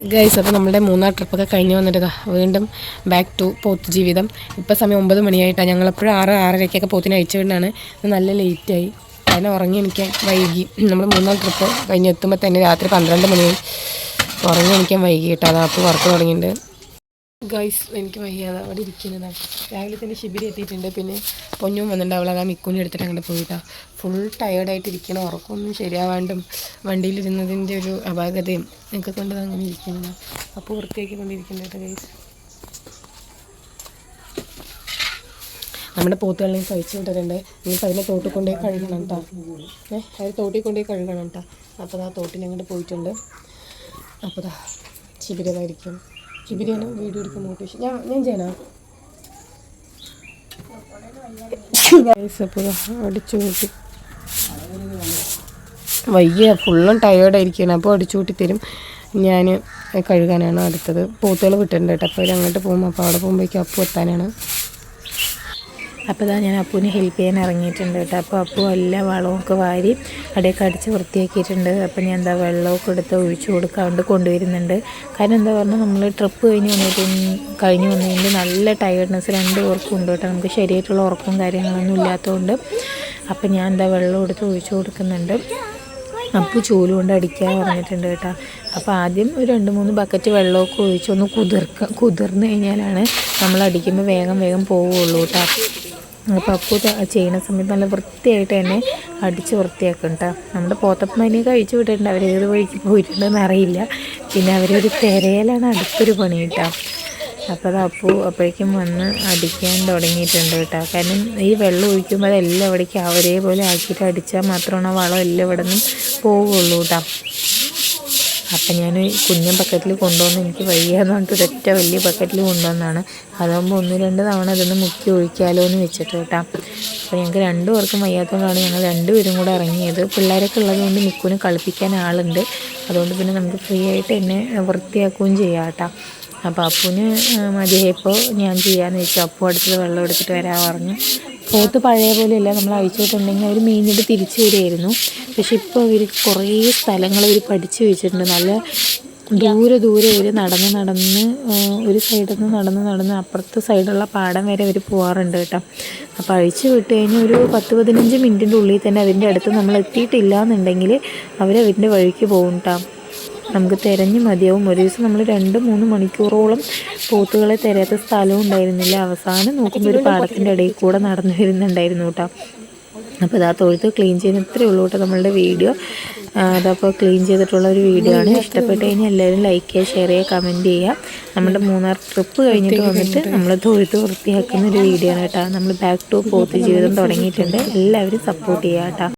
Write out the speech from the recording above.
Guys അപ്പോൾ നമ്മുടെ മൂന്നാർ ട്രിപ്പൊക്കെ കഴിഞ്ഞ് വന്നിട്ട് വീണ്ടും ബാക്ക് ടു പോത്ത് ജീവിതം. ഇപ്പോൾ സമയം ഒമ്പത് മണിയായിട്ടാണ് ഞങ്ങളെപ്പോഴും ആറ് ആറരയ്ക്കൊക്കെ പോത്തിന് അയച്ചു വിടാണ് നല്ല ലേറ്റായി അതിനെ ഉറങ്ങി എനിക്കാൻ വൈകി. നമ്മൾ മൂന്നാർ ട്രിപ്പ് കഴിഞ്ഞ് എത്തുമ്പോൾ തന്നെ രാത്രി പന്ത്രണ്ട് മണിയായി. ഉറങ്ങി എനിക്കാൻ വൈകി കേട്ടോ അപ്പോൾ വർക്ക് തുടങ്ങിയിട്ടുണ്ട്. ഗൈസ് എനിക്ക് വയ്യാതെ അവിടെ ഇരിക്കുന്നതാണ്. രാവിലെ തന്നെ ശിബിരി എത്തിയിട്ടുണ്ട്. പിന്നെ പൊന്നും വന്നിട്ടുണ്ട്. ആ മിക്കുനി എടുത്തിട്ട് അങ്ങോട്ട് പോയിട്ടാ. ഫുൾ ടയേർഡായിട്ട് ഇരിക്കണം. ഉറക്കമൊന്നും ശരിയാവാണ്ടും വണ്ടിയിലിരുന്നതിന്റെ ഒരു അപാകതയും എനിക്ക് കൊണ്ട് അങ്ങനെ ഇരിക്കുന്നത്. അപ്പോൾ വൃത്തിയാക്കി കൊണ്ടിരിക്കുന്നുണ്ട് ഗൈസ് നമ്മുടെ പോത്തുകളിലും കഴിച്ചു കൊണ്ടിട്ടുണ്ട് ഇനിയിപ്പോൾ അതിനെ തോട്ടിൽ കൊണ്ടുപോയി കഴുകണം കേട്ടോ ഏഹ് അതിന് തോട്ടിൽ കൊണ്ടുപോയി കഴുകണം കേട്ടോ അപ്പോൾ ആ തോട്ടിൽ അങ്ങോട്ട് പോയിട്ടുണ്ട് അപ്പോൾ ദാ ശിബിരിയാണ് വീഡിയോ എടുക്കാൻ മോട്ടിവേഷൻ ഞാൻ ഞാൻ ചെയ്യണോ? അടിച്ചു വയ്യ ഫുള്ളും ടയേർഡായിരിക്കുകയാണ് അപ്പോൾ അടിച്ചു കൂട്ടി തരും. ഞാൻ കഴുകാനാണ് അടുത്തത്. പോത്തുകൾ വിട്ടിട്ടുണ്ട് കേട്ടോ. അപ്പോൾ അവർ അങ്ങോട്ട് പോകുമ്പോൾ അപ്പോൾ അവിടെ പോകുമ്പോഴേക്കും അപ്പം എത്താനാണ്. അപ്പോൾ ഞാൻ അപ്പുവിനെ ഹെൽപ്പ് ചെയ്യാൻ ഇറങ്ങിയിട്ടുണ്ട് കേട്ടോ. അപ്പോൾ അപ്പു എല്ലാ വളമൊക്കെ വാരി അവിടെയൊക്കെ അടിച്ച് വൃത്തിയാക്കിയിട്ടുണ്ട്. അപ്പോൾ ഞാൻ എന്താ വെള്ളമൊക്കെ എടുത്ത് ഒഴിച്ചു കൊടുക്കാണ്ട് കൊണ്ടുവരുന്നുണ്ട്. കാരണം എന്താ പറഞ്ഞാൽ നമ്മൾ ട്രിപ്പ് കഴിഞ്ഞ് വന്നിട്ട് കഴിഞ്ഞ് വന്നതിന്റെ നല്ല ടയർഡ്നെസ് രണ്ട് ഉറക്കം ഉണ്ട് കേട്ടോ. നമുക്ക് ശരിയായിട്ടുള്ള ഉറക്കവും കാര്യങ്ങളൊന്നും ഇല്ലാത്തതുകൊണ്ട് അപ്പോൾ ഞാൻ എന്താ വെള്ളം എടുത്ത് ഒഴിച്ചു കൊടുക്കുന്നുണ്ട്. അപ്പോൾ ചൂൽ കൊണ്ട് അടിക്കാൻ പറഞ്ഞിട്ടുണ്ട് കേട്ടോ. അപ്പോൾ ആദ്യം ഒരു രണ്ട് മൂന്ന് ബക്കറ്റ് വെള്ളമൊക്കെ ഒഴിച്ചൊന്ന് കുതിർക്ക കുതിർന്ന് കഴിഞ്ഞാലാണ് നമ്മൾ അടിക്കുമ്പോൾ വേഗം വേഗം പോവുള്ളൂ കേട്ടോ. അപ്പോൾ അപ്പു ചെയ്യുന്ന സമയത്ത് നല്ല വൃത്തിയായിട്ട് തന്നെ അടിച്ച് വൃത്തിയാക്കും കേട്ടോ നമ്മുടെ പോത്തപ്പനെ കഴിച്ചു വിട്ടിട്ടുണ്ട്. അവർ ഏത് വഴിക്ക് പോയിട്ടുണ്ടെന്ന് അറിയില്ല. പിന്നെ അവരൊരു തിരയലാണ് അടുത്തൊരു പണി കേട്ടോ അപ്പോൾ അത് അപ്പു അപ്പോഴേക്കും വന്ന് അടിക്കാൻ തുടങ്ങിയിട്ടുണ്ട് കേട്ടോ കാരണം ഈ വെള്ളം ഒഴിക്കുമ്പോൾ അതെല്ലാം അവിടേക്ക് ഒരേപോലെ ആക്കിയിട്ട് അടിച്ചാൽ മാത്രമാണ് വളം എല്ലാം ഇവിടെ നിന്നും പോവുള്ളൂ കേട്ടോ അപ്പം ഞാൻ കുഞ്ഞൻ ബക്കറ്റിൽ കൊണ്ടുവന്ന് എനിക്ക് വയ്യാന്ന് പറഞ്ഞിട്ട് ഒരൊറ്റ വലിയ ബക്കറ്റിൽ കൊണ്ടുവന്നാണ് അതാകുമ്പോൾ ഒന്ന് രണ്ട് തവണ അതൊന്ന് മുക്കി ഒഴിക്കാമല്ലോ എന്ന് വെച്ചിട്ട് കേട്ടോ. അപ്പോൾ ഞങ്ങൾക്ക് രണ്ടു പേർക്കും വയ്യാത്തതുകൊണ്ടാണ് ഞങ്ങൾ രണ്ടുപേരും കൂടെ ഇറങ്ങിയത്. പിള്ളേരൊക്കെ ഉള്ളതുകൊണ്ട് മിക്കുവിന് കളിപ്പിക്കാൻ ആളുണ്ട്. അതുകൊണ്ട് പിന്നെ നമുക്ക് ഫ്രീ ആയിട്ട് എന്നെ വൃത്തിയാക്കുകയും ചെയ്യാം കേട്ടോ. അപ്പോൾ അപ്പുവിന് മതിയായപ്പോൾ ഞാൻ ചെയ്യാമെന്ന് വെച്ചു. അപ്പു അടുത്തത് വെള്ളം എടുത്തിട്ട് വരാൻ പറഞ്ഞു. പോത്ത് പഴയ പോലെയല്ല. നമ്മൾ അയച്ചിട്ടുണ്ടെങ്കിൽ അവർ മീനിട്ട് തിരിച്ചു വരികയായിരുന്നു. പക്ഷെ ഇപ്പോൾ അവർ കുറേ സ്ഥലങ്ങൾ അവർ പഠിച്ചു വെച്ചിട്ടുണ്ട്. നല്ല ദൂരെ ദൂരെ അവർ നടന്ന് നടന്ന് ഒരു സൈഡിൽ നിന്ന് നടന്ന് നടന്ന് അപ്പുറത്തെ സൈഡുള്ള പാടം വരെ അവർ പോകാറുണ്ട് കേട്ടോ. അപ്പോൾ അഴിച്ചു വിട്ട് കഴിഞ്ഞാൽ ഒരു പത്ത് പതിനഞ്ച് മിനിറ്റിന്റെ ഉള്ളിൽ തന്നെ അതിന്റെ അടുത്ത് നമ്മൾ എത്തിയിട്ടില്ല എന്നുണ്ടെങ്കിൽ അവരവരുടെ വഴിക്ക് പോകും കേട്ടോ. നമുക്ക് തിരഞ്ഞ് മതിയാവും. ഒരു ദിവസം നമ്മൾ രണ്ട് മൂന്ന് മണിക്കൂറോളം പോത്തുകളെ തിരയാത്ത സ്ഥലവും ഉണ്ടായിരുന്നില്ല. അവസാനം നോക്കുമ്പോൾ ഒരു പാടത്തിന്റെ ഇടയിൽ കൂടെ നടന്നു വരുന്നുണ്ടായിരുന്നു കേട്ടോ. അപ്പോൾ ഇതാ തൊഴുത്ത് ക്ലീൻ ചെയ്യുന്ന ഇത്രയേ ഉള്ളൂ കേട്ടോ നമ്മളുടെ വീഡിയോ. അതപ്പോൾ ക്ലീൻ ചെയ്തിട്ടുള്ള ഒരു വീഡിയോ ആണ്. ഇഷ്ടപ്പെട്ട് കഴിഞ്ഞാൽ എല്ലാവരും ലൈക്ക് ചെയ്യുക ഷെയർ ചെയ്യുക കമന്റ് ചെയ്യുക. നമ്മുടെ മൂന്നാർ ട്രിപ്പ് കഴിഞ്ഞിട്ട് വന്നിട്ട് നമ്മൾ തൊഴുത്ത് വൃത്തിയാക്കുന്ന ഒരു വീഡിയോ ആണ് കേട്ടോ. നമ്മൾ ബാക്ക് ടു പോത്ത് ജീവിതം തുടങ്ങിയിട്ടുണ്ട്. എല്ലാവരും സപ്പോർട്ട് ചെയ്യുക കേട്ടോ.